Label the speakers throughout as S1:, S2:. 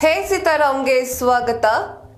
S1: ಹೇ ಸೀತಾರಾಮ್ಗೆ ಸ್ವಾಗತ.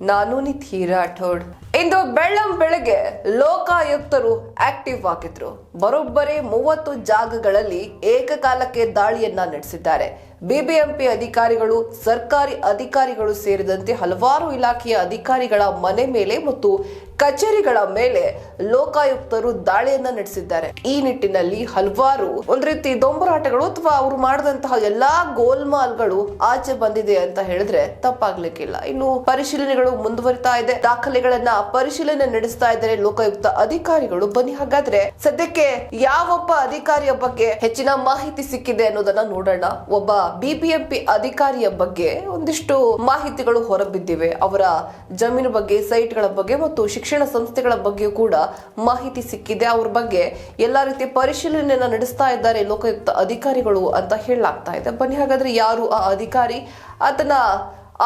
S1: ನಾನು ನಿಧಿ ರಾಠೋಡ್. ಇಂದು ಬೆಳ್ಳಂ ಬೆಳಗ್ಗೆ ಲೋಕಾಯುಕ್ತರು ಆಕ್ಟಿವ್ ಆಗಿದ್ರು. ಬರೋಬ್ಬರಿ ಮೂವತ್ತು ಜಾಗಗಳಲ್ಲಿ ಏಕಕಾಲಕ್ಕೆ ದಾಳಿಯನ್ನ ನಡೆಸಿದ್ದಾರೆ. ಬಿಬಿಎಂಪಿ ಅಧಿಕಾರಿಗಳು, ಸರ್ಕಾರಿ ಅಧಿಕಾರಿಗಳು ಸೇರಿದಂತೆ ಹಲವಾರು ಇಲಾಖೆಯ ಅಧಿಕಾರಿಗಳ ಮನೆ ಮೇಲೆ ಮತ್ತು ಕಚೇರಿಗಳ ಮೇಲೆ ಲೋಕಾಯುಕ್ತರು ದಾಳಿಯನ್ನ ನಡೆಸಿದ್ದಾರೆ. ಈ ನಿಟ್ಟಿನಲ್ಲಿ ಹಲವಾರು ಒಂದ್ ರೀತಿ ದೊಂಬರಾಟಗಳು ಅಥವಾ ಅವರು ಮಾಡಿದಂತಹ ಎಲ್ಲಾ ಗೋಲ್ಮಾಲ್ಗಳು ಆಚೆ ಬಂದಿದೆ ಅಂತ ಹೇಳಿದ್ರೆ ತಪ್ಪಾಗ್ಲಿಕ್ಕಿಲ್ಲ ಇನ್ನು ಪರಿಶೀಲನೆಗಳು ಮುಂದುವರಿತಾ ಇದೆ. ದಾಖಲೆಗಳನ್ನ ಪರಿಶೀಲನೆ ನಡೆಸ್ತಾ ಇದ್ದಾರೆ ಲೋಕಾಯುಕ್ತ ಅಧಿಕಾರಿಗಳು. ಬನ್ನಿ, ಹಾಗಾದ್ರೆ ಸದ್ಯಕ್ಕೆ ಯಾವೊಬ್ಬ ಅಧಿಕಾರಿಯ ಬಗ್ಗೆ ಹೆಚ್ಚಿನ ಮಾಹಿತಿ ಸಿಕ್ಕಿದೆ ಅನ್ನೋದನ್ನ ನೋಡೋಣ. ಒಬ್ಬ ಬಿಬಿಎಂಪಿ ಅಧಿಕಾರಿಯ ಬಗ್ಗೆ ಒಂದಿಷ್ಟು ಮಾಹಿತಿಗಳು ಹೊರಬಿದ್ದಿವೆ. ಅವರ ಜಮೀನು ಬಗ್ಗೆ, ಸೈಟ್ಗಳ ಬಗ್ಗೆ ಮತ್ತು ಶಿಕ್ಷಣ ಸಂಸ್ಥೆಗಳ ಬಗ್ಗೆ ಕೂಡ ಮಾಹಿತಿ ಸಿಕ್ಕಿದೆ. ಅವ್ರ ಬಗ್ಗೆ ಎಲ್ಲಾ ರೀತಿಯ ಪರಿಶೀಲನೆಯನ್ನ ನಡೆಸ್ತಾ ಇದ್ದಾರೆ ಲೋಕಾಯುಕ್ತ ಅಧಿಕಾರಿಗಳು ಅಂತ ಹೇಳಲಾಗ್ತಾ ಇದೆ. ಬನ್ನಿ, ಹಾಗಾದ್ರೆ ಯಾರು ಆ ಅಧಿಕಾರಿ? ಆತನ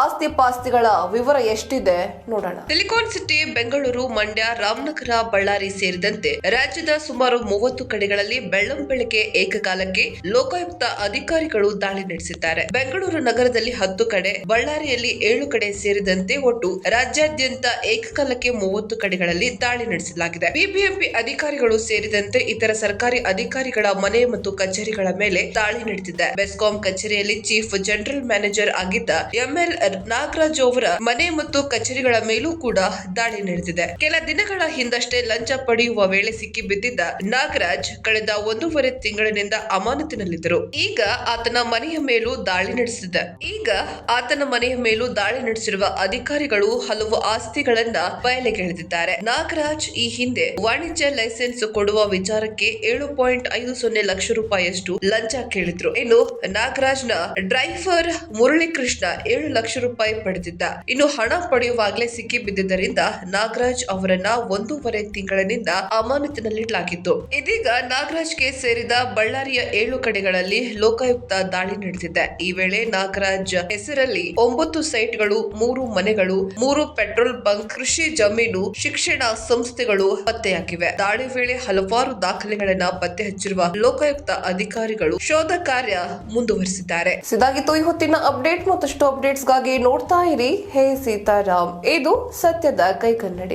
S1: ಆಸ್ತಿ ಪಾಸ್ತಿಗಳ ವಿವರ ಎಷ್ಟಿದೆ ನೋಡೋಣ. ಸಿಲಿಕಾನ್ ಸಿಟಿ ಬೆಂಗಳೂರು ಮಂಡ್ಯ ರಾಮನಗರ ಬಳ್ಳಾರಿ ಸೇರಿದಂತೆ ರಾಜ್ಯದ ಸುಮಾರು ಮೂವತ್ತು ಕಡೆಗಳಲ್ಲಿ ಬೆಳ್ಳಂ ಬೆಳಗ್ಗೆ ಏಕಕಾಲಕ್ಕೆ ಲೋಕಾಯುಕ್ತ ಅಧಿಕಾರಿಗಳು ದಾಳಿ ನಡೆಸಿದ್ದಾರೆ. ಬೆಂಗಳೂರು ನಗರದಲ್ಲಿ ಹತ್ತು ಕಡೆ ಬಳ್ಳಾರಿಯಲ್ಲಿ ಏಳು ಕಡೆ ಸೇರಿದಂತೆ ಒಟ್ಟು ರಾಜ್ಯಾದ್ಯಂತ ಏಕಕಾಲಕ್ಕೆ ಮೂವತ್ತು ಕಡೆಗಳಲ್ಲಿ ದಾಳಿ ನಡೆಸಲಾಗಿದೆ. ಬಿಬಿಎಂಪಿ ಅಧಿಕಾರಿಗಳು ಸೇರಿದಂತೆ ಇತರ ಸರ್ಕಾರಿ ಅಧಿಕಾರಿಗಳ ಮನೆ ಮತ್ತು ಕಚೇರಿಗಳ ಮೇಲೆ ದಾಳಿ ನಡೆದಿದೆ. ಬೆಸ್ಕಾಂ ಕಚೇರಿಯಲ್ಲಿ ಚೀಫ್ ಜನರಲ್ ಮ್ಯಾನೇಜರ್ ಆಗಿದ್ದ ಎಂಎಲ್ ನಾಗರಾಜ್ ಅವರ ಮನೆ ಮತ್ತು ಕಚೇರಿಗಳ ಮೇಲೂ ಕೂಡ ದಾಳಿ ನಡೆದಿದೆ. ಕೆಲ ದಿನಗಳ ಹಿಂದಷ್ಟೇ ಲಂಚ ಪಡೆಯುವ ವೇಳೆ ಸಿಕ್ಕಿ ಬಿದ್ದಿದ್ದ ನಾಗರಾಜ್ ಕಳೆದ ಒಂದೂವರೆ ತಿಂಗಳಿನಿಂದ ಅಮಾನತಿನಲ್ಲಿದ್ದರು. ಈಗ ಆತನ ಮನೆಯ ಮೇಲೂ ದಾಳಿ ನಡೆಸಿದೆ. ಈಗ ಆತನ ಮನೆಯ ಮೇಲೂ ದಾಳಿ ನಡೆಸಿರುವ ಅಧಿಕಾರಿಗಳು ಹಲವು ಆಸ್ತಿಗಳನ್ನ ಬಯಲಿಗೆಳೆದಿದ್ದಾರೆ. ನಾಗರಾಜ್ ಈ ಹಿಂದೆ ವಾಣಿಜ್ಯ ಲೈಸೆನ್ಸ್ ಕೊಡುವ ವಿಚಾರಕ್ಕೆ ಏಳು ಪಾಯಿಂಟ್ ಐದು ಸೊನ್ನೆ ಲಕ್ಷ ರೂಪಾಯಿಯಷ್ಟು ಲಂಚ ಕೇಳಿದ್ರು. ಇನ್ನು ನಾಗರಾಜ್ನ ಡ್ರೈವರ್ ಮುರಳೀಕೃಷ್ಣ ಏಳು ಲಕ್ಷ ರೂಪಾಯಿ ಪಡೆದಿದ್ದ. ಇನ್ನು ಹಣ ಪಡೆಯುವಾಗಲೇ ಸಿಕ್ಕಿ ಬಿದ್ದಿದ್ದರಿಂದ ನಾಗರಾಜ್ ಅವರನ್ನ ಒಂದೂವರೆ ತಿಂಗಳಿನಿಂದ ಅಮಾನತಿನಲ್ಲಿಡಲಾಗಿತ್ತು. ಇದೀಗ ನಾಗರಾಜ್ಗೆ ಸೇರಿದ ಬಳ್ಳಾರಿಯ ಏಳು ಕಡೆಗಳಲ್ಲಿ ಲೋಕಾಯುಕ್ತ ದಾಳಿ ನಡೆದಿದೆ. ಈ ವೇಳೆ ನಾಗರಾಜ್ ಹೆಸರಲ್ಲಿ ಒಂಬತ್ತು ಸೈಟ್ಗಳು, ಮೂರು ಮನೆಗಳು, ಮೂರು ಪೆಟ್ರೋಲ್ ಬಂಕ್, ಕೃಷಿ ಜಮೀನು, ಶಿಕ್ಷಣ ಸಂಸ್ಥೆಗಳು ಪತ್ತೆಯಾಗಿವೆ. ದಾಳಿ ವೇಳೆ ಹಲವಾರು ದಾಖಲೆಗಳನ್ನ ಪತ್ತೆ ಹಚ್ಚಿರುವ ಲೋಕಾಯುಕ್ತ ಅಧಿಕಾರಿಗಳು ಶೋಧ ಕಾರ್ಯ ಮುಂದುವರಿಸಿದ್ದಾರೆ. ಇದಾಗಿತ್ತು ಈ ಹೊತ್ತಿನ ಅಪ್ಡೇಟ್. ಮತ್ತಷ್ಟು ಅಪ್ಡೇಟ್ಸ್ಗಾಗಿ ನೋಡ್ತಾ ಇರಿ ಹೇ ಸೀತಾರಾಮ್. ಇದು ಸತ್ಯದ ಕೈಕನ್ನಡಿ.